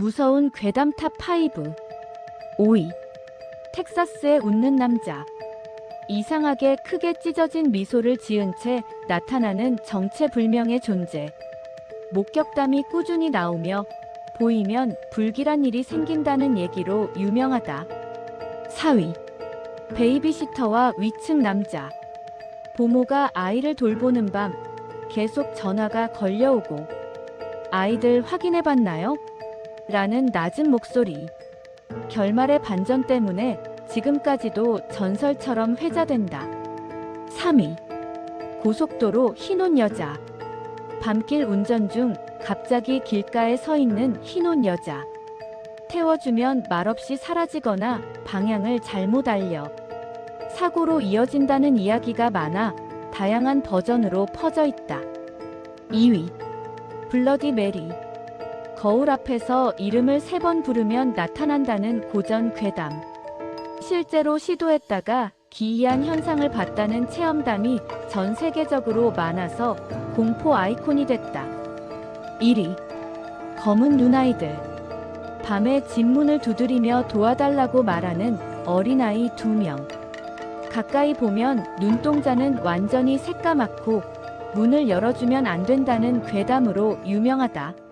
무서운 괴담 탑5 5위 텍사스의 웃는 남자. 이상하게 크게 찢어진 미소를 지은 채 나타나는 정체불명의 존재. 목격담이 꾸준히 나오며 보이면 불길한 일이 생긴다는 얘기로 유명하다. 4위. 베이비시터와 위층 남자. 보모가 아이를 돌보는 밤 계속 전화가 걸려오고 아이들 확인해 봤나요? 라는 낮은 목소리. 결말의 반전 때문에 지금까지도 전설처럼 회자된다. 3위. 고속도로 흰옷 여자. 밤길 운전 중 갑자기 길가에 서 있는 흰옷 여자. 태워주면 말없이 사라지거나 방향을 잘못 알려. 사고로 이어진다는 이야기가 많아 다양한 버전으로 퍼져 있다. 2위. 블러디 메리. 거울 앞에서 이름을 세 번 부르면 나타난다는 고전 괴담. 실제로 시도했다가 기이한 현상을 봤다는 체험담이 전 세계적으로 많아서 공포 아이콘이 됐다. 1위. 검은 눈아이들. 밤에 집문을 두드리며 도와달라고 말하는 어린아이 두 명. 가까이 보면 눈동자는 완전히 새까맣고 문을 열어주면 안 된다는 괴담으로 유명하다.